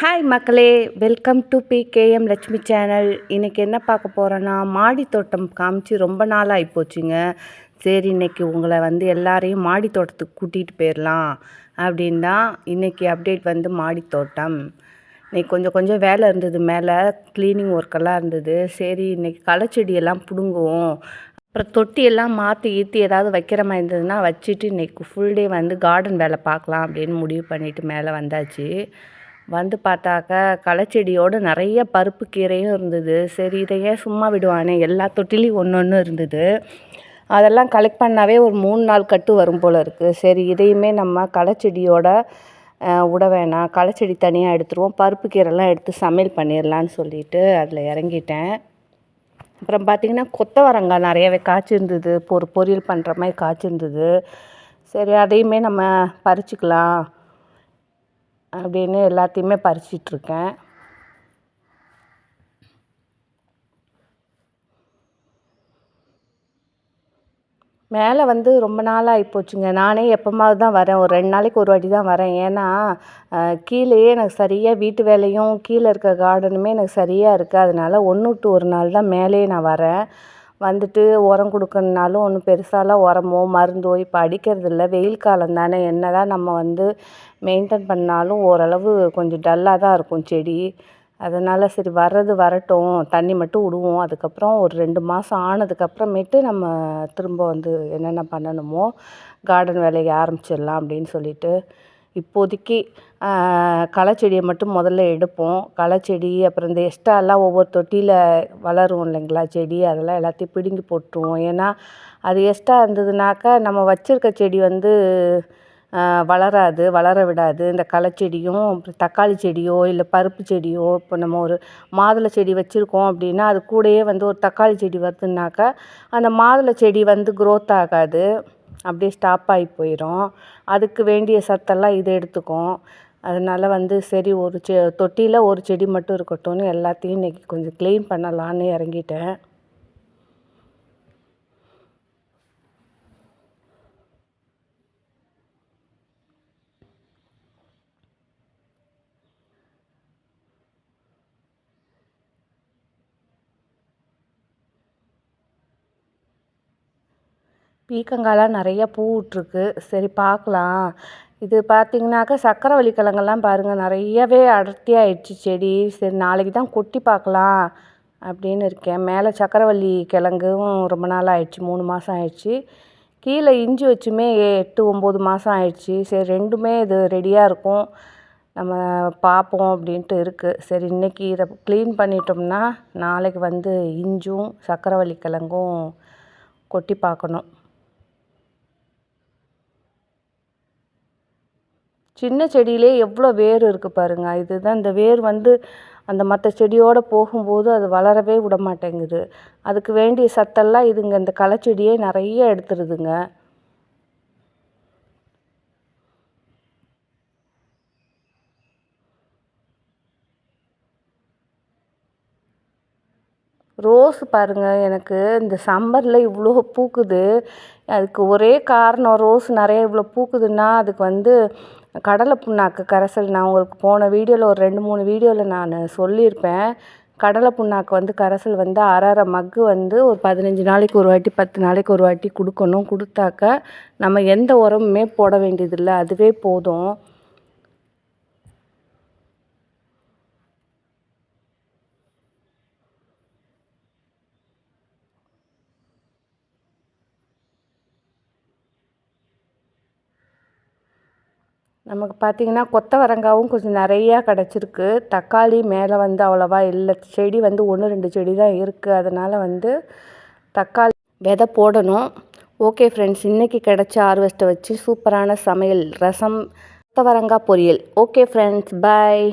Hi மக்களே. Welcome to PKM Lakshmi channel இன்றைக்கி என்ன பார்க்க போகிறோன்னா மாடி தோட்டம் காமிச்சு ரொம்ப நாள் ஆகிப்போச்சுங்க சரி இன்றைக்கி உங்களை வந்து எல்லாரையும் மாடி தோட்டத்துக்கு கூட்டிகிட்டு போயிடலாம் அப்படின் தான் இன்றைக்கி அப்டேட் வந்து மாடி தோட்டம் இன்றைக்கி கொஞ்சம் கொஞ்சம் வேலை இருந்தது மேலே க்ளீனிங் ஒர்க்கெல்லாம் இருந்தது. சரி இன்றைக்கி களைச்செடியெல்லாம் பிடுங்குவோம். அப்புறம் தொட்டியெல்லாம் மாற்றி ஈற்றி ஏதாவது வைக்கிற மாதிரி இருந்ததுன்னா வச்சுட்டு இன்றைக்கி ஃபுல் டே வந்து கார்டன் வேலை பார்க்கலாம் அப்படின்னு முடிவு பண்ணிவிட்டு மேலே வந்தாச்சு. வந்து பார்த்தாக்கா களைச்செடியோடு நிறைய பருப்பு கீரையும் இருந்தது. சரி இதை ஏன் சும்மா விடுவானே? எல்லா தொட்டிலையும் ஒன்று ஒன்று இருந்தது. அதெல்லாம் கலெக்ட் பண்ணாவே ஒரு மூணு நாள் கட்டு வரும் போல் இருக்குது சரி இதையுமே நம்ம களைச்செடியோட விட வேணாம். களைச்செடி தனியாக எடுத்துருவோம். பருப்பு கீரைலாம் எடுத்து சமையல் பண்ணிடலான்னு சொல்லிட்டு அதில் இறங்கிட்டேன். அப்புறம் பார்த்திங்கன்னா கொத்தவரங்காய் நிறையவே காய்ச்சிருந்தது. ஒரு பொரியல் பண்ணுற மாதிரி காய்ச்சிருந்தது. சரி அதையுமே நம்ம பறிச்சுக்கலாம். அப்படின்னு எல்லாத்தையுமே பறிச்சிட்ருக்கேன். மேலே வந்து ரொம்ப நாளாக ஆகிப்போச்சுங்க நானே எப்போமாவது தான் வரேன். ஒரு ரெண்டு நாளைக்கு ஒரு வாட்டி தான் வரேன். ஏன்னா கீழேயே எனக்கு சரியாக வீட்டு வேலையும் கீழே இருக்க கார்டனுமே எனக்கு சரியாக இருக்குது அதனால ஒன்று விட்டு ஒரு நாள் தான் மேலேயே நான் வரேன். வந்துட்டு உரம் கொடுக்கணுன்னாலும் ஒன்றும் பெருசாலாம் உரமோ மருந்தோ இப்போ அடிக்கிறதில்ல. வெயில் காலம் தானே. என்ன தான் நம்ம வந்து மெயின்டைன் பண்ணாலும் ஓரளவு கொஞ்சம் டல்லாக தான் இருக்கும் செடி. அதனால் சரி வர்றது வரட்டும். தண்ணி மட்டும் விடுவோம். அதுக்கப்புறம் ஒரு ரெண்டு மாதம் ஆனதுக்கப்புறமேட்டு நம்ம திரும்ப வந்து என்னென்ன பண்ணணுமோ கார்டன் வேலையை ஆரம்பிச்சிடலாம் அப்படின்னு சொல்லிட்டு இப்போதைக்கு களைச்செடியை மட்டும் முதல்ல எடுப்போம். களைச்செடி அப்புறம் இந்த எக்ஸ்ட்ராலாம் ஒவ்வொரு தொட்டியில் வளரும் இல்லைங்களா செடி அதெல்லாம் எல்லாத்தையும் பிடுங்கி போட்டுருவோம். ஏன்னா அது எக்ஸ்ட்ரா இருந்ததுனாக்கா நம்ம வச்சுருக்க செடி வந்து வளராது வளர விடாது. இந்த களைச்செடியும் தக்காளி செடியோ இல்லை பருப்பு செடியோ இப்போ நம்ம ஒரு மாதுளை செடி வச்சுருக்கோம் அப்படின்னா அது கூடயே வந்து ஒரு தக்காளி செடி வருதுன்னாக்கா அந்த மாதுளை செடி வந்து க்ரோத் ஆகாது. அப்படியே ஸ்டாப் ஆகி போயிடும் அதுக்கு வேண்டிய சத்தெல்லாம் இது எடுத்துக்கும். அதனால் வந்து சரி ஒரு செ தொட்டியில் ஒரு செடி மட்டும் இருக்கட்டும்னு எல்லாத்தையும் இன்றைக்கி கொஞ்சம் க்ளீன் பண்ணலான்னு இறங்கிட்டேன். பீக்கங்காயெலாம் நிறைய பூ விட்ருக்கு சரி பார்க்கலாம். இது பார்த்திங்கனாக்கா சக்கரவள்ளி கிழங்கெல்லாம் பாருங்கள் நிறையவே அடர்த்தியாகிடுச்சு செடி. சரி நாளைக்கு தான் கொட்டி பார்க்கலாம் அப்படின்னு இருக்கேன். மேலே சக்கரவள்ளி கிழங்கும் ரொம்ப நாள் ஆயிடுச்சு மூணு மாதம் ஆயிடுச்சு. கீழே இஞ்சி வச்சுமே எட்டு ஒம்பது மாதம் ஆயிடுச்சு. சரி ரெண்டுமே இது ரெடியாக இருக்கும். நம்ம பார்ப்போம் அப்படின்ட்டு இருக்குது சரி இன்றைக்கி இதை க்ளீன் பண்ணிட்டோம்னா நாளைக்கு வந்து இஞ்சும் சக்கரவள்ளி கிழங்கும் கொட்டி பார்க்கணும். சின்ன செடியிலே எவ்வளோ வேர் இருக்குது பாருங்கள் இதுதான் இந்த வேர் வந்து அந்த மற்ற செடியோடு போகும்போது அது வளரவே விட மாட்டேங்குது அதுக்கு வேண்டிய சத்தெல்லாம் இதுங்க இந்த களைச்செடியே நிறைய எடுத்துருதுங்க. ரோஸ் பாருங்கள் எனக்கு இந்த சம்மரில் இவ்வளோ பூக்குது. அதுக்கு ஒரே காரணம் ரோஸ் நிறைய இவ்வளோ பூக்குதுன்னா அதுக்கு வந்து கடலை புண்ணாக்கு கரைசல் நான் உங்களுக்கு போன வீடியோவில் ஒரு ரெண்டு மூணு வீடியோவில் நான் சொல்லியிருப்பேன். கடலை புண்ணாக்கு வந்து கரைசல் வந்து அரை அரை மக்கு வந்து ஒரு பதினஞ்சு நாளைக்கு ஒரு வாட்டி பத்து நாளைக்கு ஒரு வாட்டி கொடுக்கணும். கொடுத்தாக்க நம்ம எந்த உரமுமே போட வேண்டியதில்லை. அதுவே போதும். நமக்கு பார்த்திங்கன்னா கொத்தவரங்காவும் கொஞ்சம் நிறையா கிடச்சிருக்கு. தக்காளி மேலே வந்து அவ்வளோவா இல்லை. செடி வந்து ஒன்று ரெண்டு செடி தான் இருக்குது அதனால் வந்து தக்காளி விதை போடணும். ஓகே ஃப்ரெண்ட்ஸ் இன்றைக்கி கிடச்ச ஹார்வெஸ்ட்டை வச்சு சூப்பரான சமையல் ரசம் கொத்தவரங்காய் பொரியல். Okay friends bye